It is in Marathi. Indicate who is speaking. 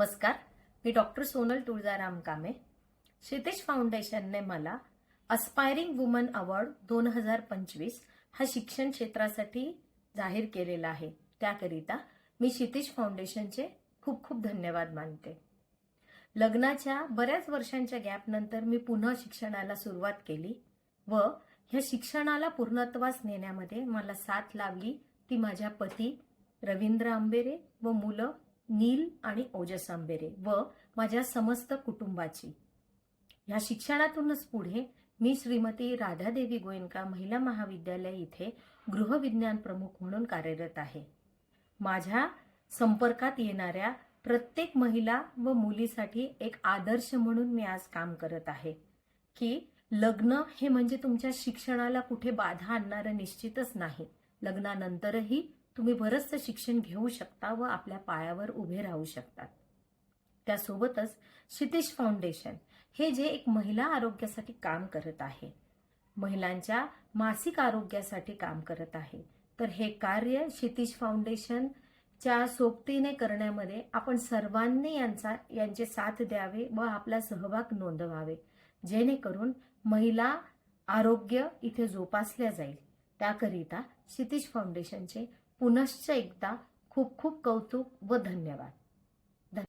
Speaker 1: नमस्कार. मी डॉक्टर सोनल तुळजाराम कामे क्षितिज फाउंडेशनने मला अस्पायरिंग वुमन अवॉर्ड दोन हजार पंचवीस हा शिक्षण क्षेत्रासाठी जाहीर केलेला आहे. त्याकरिता मी क्षितिश फाउंडेशनचे खूप खूप धन्यवाद मानते. लग्नाच्या बऱ्याच वर्षांच्या गॅपनंतर मी पुन्हा शिक्षणाला सुरुवात केली व ह्या शिक्षणाला पूर्णत्वास नेण्यामध्ये मला साथ लावली ती माझ्या पती रवींद्र आंबेरे व मुलं नील आणि ओजस आंबेरे व माझ्या समस्त कुटुंबाची. ह्या शिक्षणातूनच पुढे मी श्रीमती राधादेवी गोयंका महिला महाविद्यालय इथे गृहविज्ञान प्रमुख म्हणून कार्यरत आहे. माझ्या संपर्कात येणाऱ्या प्रत्येक महिला व मुलीसाठी एक आदर्श म्हणून मी आज काम करत आहे की लग्न हे म्हणजे तुमच्या शिक्षणाला कुठे बाधा आणणारं निश्चितच नाही. लग्नानंतरही तुम्ही बरंचसं शिक्षण घेऊ शकता व आपल्या पायावर उभे राहू शकतात त्यासोबतच क्षितिश फाउंडेशन हे जे एक महिला आरोग्यासाठी काम करत आहे महिलांच्या मासिक आरोग्यासाठी काम करत आहे तर हे कार्य क्षितिश फाउंडेशनच्या सोबतीने करण्यामध्ये आपण सर्वांनी यांचा यांचे साथ द्यावे व आपला सहभाग नोंदवावे जेणेकरून महिला आरोग्य इथे जोपासल्या जाईल. त्याकरिता क्षितिश फाउंडेशनचे पुनश्च एकदा खूप खूप कौतुक व धन्यवाद.